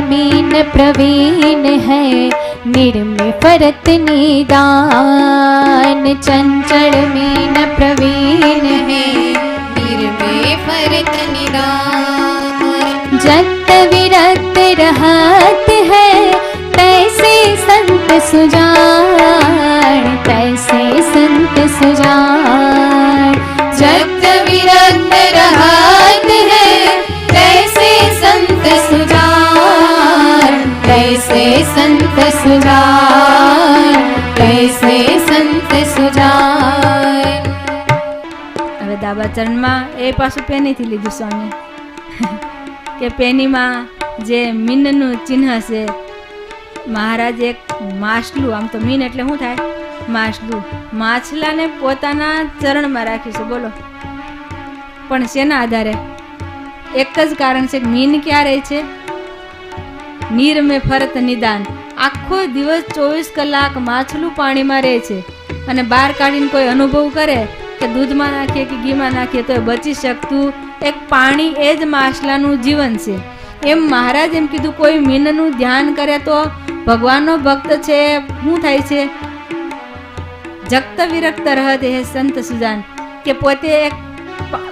Mean Praveen है निर्मि फरत निदान चंचल mean Praveen है। निर्मे फरत निदान। जत विरत रहत है तैसे संत सुजान तैसे संत सुजान तैसे संत सुजान હવે દાબા ચરણમાં એ પાછું પેનીથી લીધું સ્વામી કે પેનીમાં જે મીનનું ચિહ્ન છે મહારાજ એક માછલું આમ તો મીન એટલે શું થાય માછલું માછલાને પોતાના ચરણમાં રાખ્યું છે બોલો પણ શેના આધારે એક જ કારણ છે કે મીન ક્યાં રહે છે નીર મેં ફરત નિદાન. આખો દિવસ ચોવીસ કલાક માછલું પાણીમાં રહે છે. અને બહાર કાઢીને કોઈ અનુભવ કરે કે દૂધમાં નાખીએ કે ઘીમાં નાખીએ તો એ બચી શકતું. એક પાણી એ જ માછલાનું જીવન છે. એમ મહારાજ એમ કીધું, કોઈ મીનનું ધ્યાન કરે તો ભગવાનનો ભક્ત છે. શું થાય છે? જગત વિરક્ત રહત હે સંત સુજાન, કે પોતે એક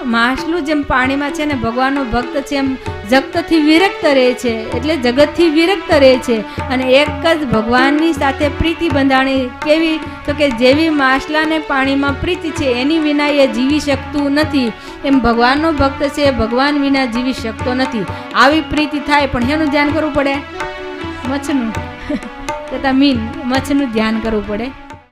માછલું જેમ પાણીમાં છે ને ભગવાનનો ભક્ત છે એમ જગતથી વિરક્ત રહે છે, એટલે જગતથી વિરક્ત રહે છે. અને એક જ ભગવાનની સાથે પ્રીતિ બંધાણી કેવી? તો કે જેવી માછલાને પાણીમાં પ્રીતિ છે, એની વિના એ જીવી શકતું નથી. એમ ભગવાનનો ભક્ત છે, એ ભગવાન વિના જીવી શકતો નથી. આવી પ્રીતિ થાય, પણ એનું ધ્યાન કરવું પડે? મચ્છનું. તથા મીન, મચ્છનું ધ્યાન કરવું પડે.